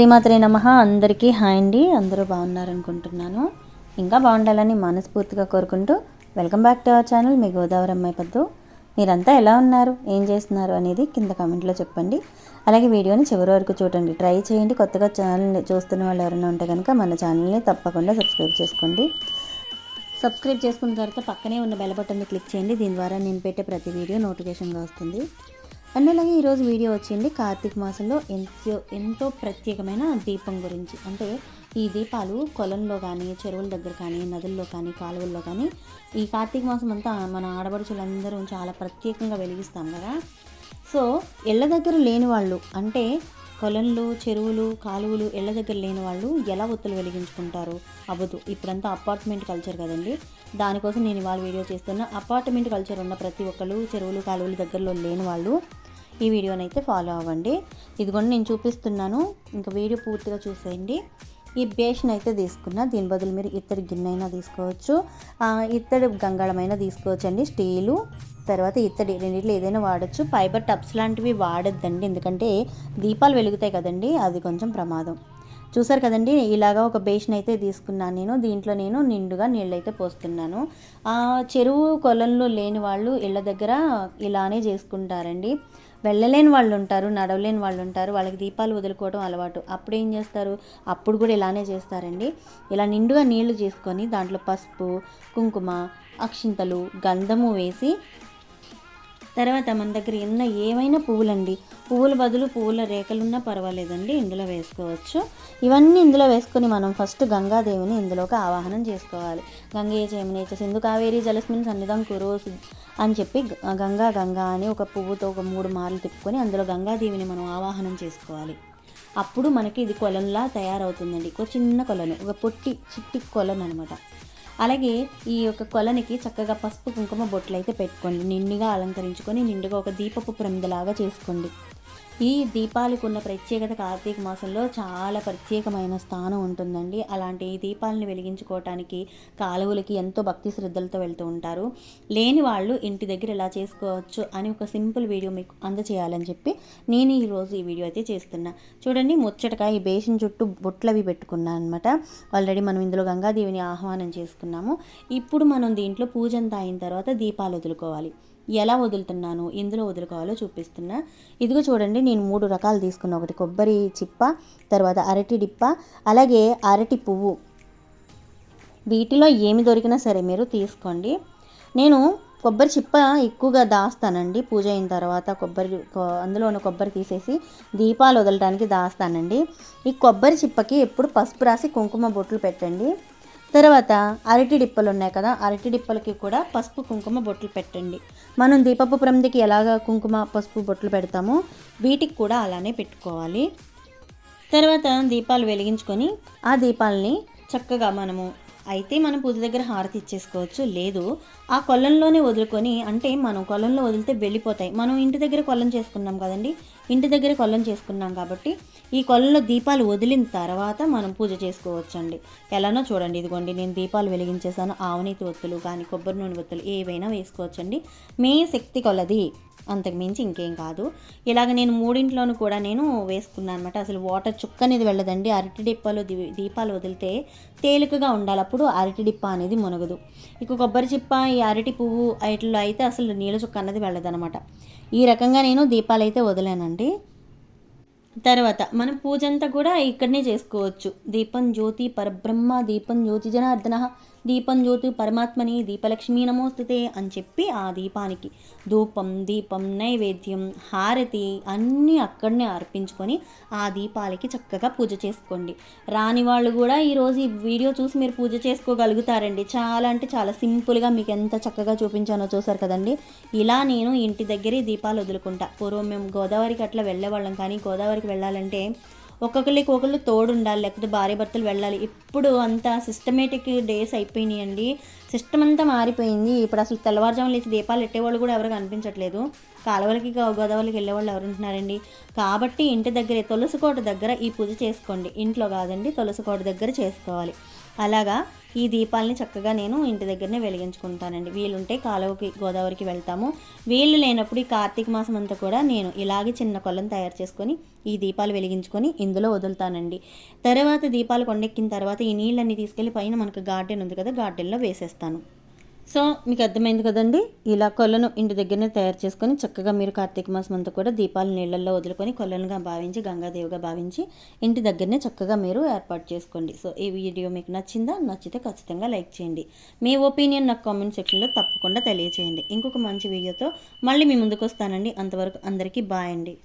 శ్రీమాత్రే నమ. అందరికీ హాయ్ అండి. అందరూ బాగున్నారనుకుంటున్నాను. ఇంకా బాగుండాలని మనస్ఫూర్తిగా కోరుకుంటూ welcome back to our channel. మీ గోదావరి అమ్మాయి పద్దు. మీరంతా ఎలా ఉన్నారు? ఏం చేస్తున్నారు అనేది కింద కామెంట్లో చెప్పండి. అలాగే వీడియోని చివరి వరకు చూడండి. ట్రై చేయండి. కొత్తగా ఛానల్ని చూస్తున్న వాళ్ళు ఎవరైనా ఉంటే కనుక మన ఛానల్ని తప్పకుండా సబ్స్క్రైబ్ చేసుకోండి. సబ్స్క్రైబ్ చేసుకున్న తర్వాత పక్కనే ఉన్న బెల్ బటన్ని క్లిక్ చేయండి. దీని ద్వారా నేను పెట్టే ప్రతి వీడియో నోటిఫికేషన్గా వస్తుంది. అండ్ అలాగే ఈరోజు వీడియో వచ్చింది కార్తీక మాసంలో ఎంతో ఎంతో ప్రత్యేకమైన దీపం గురించి. అంటే ఈ దీపాలు కొలంలో కానీ చెరువుల దగ్గర కానీ నదుల్లో కానీ కాలువల్లో కానీ ఈ కార్తీక మాసం అంతా మన ఆడపడుచులందరూ చాలా ప్రత్యేకంగా వెలిగిస్తాం కదా. సో ఇళ్ళ దగ్గర లేని వాళ్ళు అంటే కొలంలు చెరువులు కాలువలు ఇళ్ళ దగ్గర లేని వాళ్ళు ఎలా ఒత్తులు వెలిగించుకుంటారు? అవ్వదు ఇప్పుడంతా అపార్ట్మెంట్ కల్చర్ కదండి. దానికోసం నేను ఇవాళ వీడియో చేస్తున్నా అపార్ట్మెంట్ కల్చర్ ఉన్న ప్రతి ఒక్కరు చెరువులు కాలువలు దగ్గరలో లేని వాళ్ళు ఈ వీడియోనైతే ఫాలో అవ్వండి. ఇదిగోండి నేను చూపిస్తున్నాను. ఇంకా వీడియో పూర్తిగా చూసేయండి. ఈ బేషన్ అయితే తీసుకున్న. దీని బదులు మీరు ఇత్తడి గిన్నె అయినా తీసుకోవచ్చు. ఇత్తడి గంగాళమైనా తీసుకోవచ్చు అండి స్టీలు తర్వాత ఇత్తడి రెండిట్లో ఏదైనా వాడచ్చు. ఫైబర్ టబ్స్ లాంటివి వాడొద్దండి. ఎందుకంటే దీపాలు వెలుగుతాయి కదండి. అది కొంచెం ప్రమాదం. చూసారు కదండి ఇలాగా ఒక బేషన్ అయితే తీసుకున్నాను నేను. దీంట్లో నేను నిండుగా నీళ్ళు అయితే పోస్తున్నాను చెరువు కొలంలో లేని వాళ్ళు ఇళ్ళ దగ్గర ఇలానే చేసుకుంటారండి. వెళ్ళలేని వాళ్ళు ఉంటారు నడవలేని వాళ్ళు ఉంటారు వాళ్ళకి దీపాలు వదులుకోవడం అలవాటు. అప్పుడు ఏం చేస్తారు? అప్పుడు కూడా ఇలానే చేస్తారండి. ఇలా నిండుగా నీళ్ళు చేసుకొని దాంట్లో పసుపు కుంకుమ అక్షింతలు గంధము వేసి తర్వాత మన దగ్గర ఉన్న ఏవైనా పువ్వులండి. పువ్వుల బదులు పువ్వుల రేఖలున్నా పర్వాలేదండి. ఇందులో వేసుకోవచ్చు. ఇవన్నీ ఇందులో వేసుకొని మనం ఫస్ట్ గంగాదేవిని ఇందులోకి ఆవాహనం చేసుకోవాలి. గంగే చేమనేచ సింధు కావేరి జలస్మిన్ సన్నిధం కురు అని చెప్పి గంగా గంగా అని ఒక పువ్వుతో ఒక మూడు మార్లు తిప్పుకొని అందులో గంగాదేవిని మనం ఆవాహనం చేసుకోవాలి. అప్పుడు మనకి ఇది కొలంలా తయారవుతుందండి. ఒక చిన్న కొలను ఒక పొట్టి చిట్టి కొలను అనమాట అలాగే ఈ యొక్క కొలనికి చక్కగా పసుపు కుంకుమ బొట్లు అయితే పెట్టుకోండి. నిండుగా అలంకరించుకొని నిండుగా ఒక దీపపు ప్రమిదలాగా చేసుకోండి. ఈ దీపాలకు ఉన్న ప్రత్యేకత కార్తీక మాసంలో చాలా ప్రత్యేకమైన స్థానం ఉంటుందండి. అలాంటి ఈ దీపాలను వెలిగించుకోవటానికి కాలువలకి ఎంతో భక్తి శ్రద్ధలతో వెళ్తూ ఉంటారు. లేని వాళ్ళు ఇంటి దగ్గర ఇలా చేసుకోవచ్చు అని ఒక సింపుల్ వీడియో మీకు అందచేయాలని చెప్పి నేను ఈరోజు ఈ వీడియో అయితే చేస్తున్నా. చూడండి ముచ్చటగా ఈ బేసిన్ చుట్టూ బొట్లవి పెట్టుకున్నాను అనమాట ఆల్రెడీ మనం ఇందులో గంగాదేవిని ఆహ్వానం చేసుకున్నాము. ఇప్పుడు మనం దీంట్లో పూజ అంతా అయిన తర్వాత దీపాలు వదులుకోవాలి. ఎలా వదులుతున్నాను ఎందులో వదులుకోవాలో చూపిస్తున్నా. ఇదిగో చూడండి నేను మూడు రకాలు తీసుకున్నా. ఒకటి కొబ్బరి చిప్ప తర్వాత అరటి డిప్ప అలాగే అరటి పువ్వు. వీటిలో ఏమి దొరికినా సరే మీరు తీసుకోండి. నేను కొబ్బరి చిప్ప ఎక్కువగా దాస్తానండి. పూజ అయిన తర్వాత కొబ్బరి అందులో ఉన్న కొబ్బరి తీసేసి దీపాలు వదలడానికి దాస్తానండి. ఈ కొబ్బరి చిప్పకి ఎప్పుడు పసుపు రాసి కుంకుమ బొట్లు పెట్టండి. తర్వాత అరటి డిప్పలు ఉన్నాయి కదా అరటి డిప్పలకి కూడా పసుపు కుంకుమ బొట్లు పెట్టండి. మనం దీపపు ప్రమిదికి ఎలాగ కుంకుమ పసుపు బొట్లు పెడతామో వీటికి కూడా అలానే పెట్టుకోవాలి. తర్వాత దీపాలు వెలిగించుకొని ఆ దీపాలని చక్కగా మనము అయితే మనం పూజ దగ్గర హారతి ఇచ్చేసుకోవచ్చు. లేదు ఆ కొల్లంలోనే వదులుకొని అంటే మనం కొల్లంలో వదిలితే వెళ్ళిపోతాయి. మనం ఇంటి దగ్గర కొల్లం చేసుకున్నాం కదండి ఇంటి దగ్గర కొల్లం చేసుకున్నాం కాబట్టి ఈ కొల్లలో దీపాలు వదిలిన తర్వాత మనం పూజ చేసుకోవచ్చండి. ఎలానో చూడండి ఇదిగోండి నేను దీపాలు వెలిగించేసాను ఆవునీతి ఒత్తులు కానీ కొబ్బరి నూనె ఒత్తులు ఏవైనా వేసుకోవచ్చండి. మీ శక్తి కొలది అంతకుమించి ఇంకేం కాదు. ఇలాగ నేను మూడింట్లోనూ కూడా నేను వేసుకున్నాను అనమాట అసలు వాటర్ చుక్క అనేది వెళ్ళదండి. అరటి డిప్పలు దీపాలు వదిలితే తేలికగా ఉండాలి. అప్పుడు అరటి డిప్ప అనేది మునగదు. ఇక కొబ్బరి చిప్ప ఈ అరటి పువ్వు వీటిలో అయితే అసలు నీళ్ళ చుక్క అన్నది వెళ్ళదనమాట ఈ రకంగా నేను దీపాలు అయితే వదిలానండి. అండి తర్వాత మనం పూజ అంతా కూడా ఇక్కడనే చేసుకోవచ్చు. దీపం జ్యోతి పరబ్రహ్మ దీపం జ్యోతి జనార్దన దీపం జ్యోతి పరమాత్మని దీపలక్ష్మీ నమోస్తుతే అని చెప్పి ఆ దీపానికి ధూపం దీపం నైవేద్యం హారతి అన్నీ అక్కడనే అర్పించుకొని ఆ దీపాలకి చక్కగా పూజ చేసుకోండి. రాని వాళ్ళు కూడా ఈరోజు ఈ వీడియో చూసి మీరు పూజ చేసుకోగలుగుతారండి. చాలా అంటే చాలా సింపుల్గా మీకు ఎంత చక్కగా చూపించానో చూసారు కదండి. ఇలా నేను ఇంటి దగ్గరే దీపాలు వదులుకుంటా. పూర్వం మేము గోదావరికి అట్లా వెళ్ళేవాళ్ళం కానీ గోదావరికి వెళ్ళాలంటే ఒక్కొక్కరికి ఒకళ్ళు తోడు ఉండాలి లేకపోతే భార్య భర్తలు వెళ్ళాలి. ఇప్పుడు అంతా సిస్టమేటిక్ డేస్ అయిపోయినాయి అండి సిస్టమ్ అంతా మారిపోయింది. ఇప్పుడు అసలు తెల్లవారుజామున లేచి దీపాలు పెట్టేవాళ్ళు కూడా ఎవరు కనిపించట్లేదు. కాలువలకి గోదావరికి వెళ్ళేవాళ్ళు ఎవరు ఉంటున్నారండి? కాబట్టి ఇంటి దగ్గరే తులసి కోట దగ్గర ఈ పూజ చేసుకోండి. ఇంట్లో కాదండి తులసి కోట దగ్గర చేసుకోవాలి. అలాగా ఈ దీపాలని చక్కగా నేను ఇంటి దగ్గరనే వెలిగించుకుంటానండి. వీలుంటే కాలువకి గోదావరికి వెళ్తాము. వీళ్ళు లేనప్పుడు ఈ కార్తీక మాసం అంతా కూడా నేను ఇలాగే చిన్న కొలను తయారు చేసుకొని ఈ దీపాలు వెలిగించుకొని ఇందులో వదులుతానండి. తర్వాత దీపాలు కొండెక్కిన తర్వాత ఈ నీళ్ళన్నీ తీసుకెళ్ళి పైన మనకు గార్డెన్ ఉంది కదా గార్డెన్లో వేసేస్తాను. సో మీకు అర్థమైంది కదండి? ఇలా కొలను ఇంటి దగ్గరనే తయారు చేసుకొని చక్కగా మీరు కార్తీక మాసం అంతా కూడా దీపాలు నీళ్ళల్లో వదులుకొని కొలనుగా భావించి గంగాదేవిగా భావించి ఇంటి దగ్గరనే చక్కగా మీరు ఏర్పాటు చేసుకోండి. సో ఈ వీడియో మీకు నచ్చిందా? నచ్చితే ఖచ్చితంగా లైక్ చేయండి. మీ ఒపీనియన్ నాకు కామెంట్ సెక్షన్లో తప్పకుండా తెలియచేయండి. ఇంకొక మంచి వీడియోతో మళ్ళీ మీ ముందుకు వస్తానండి. అంతవరకు అందరికీ బాయ్ అండి.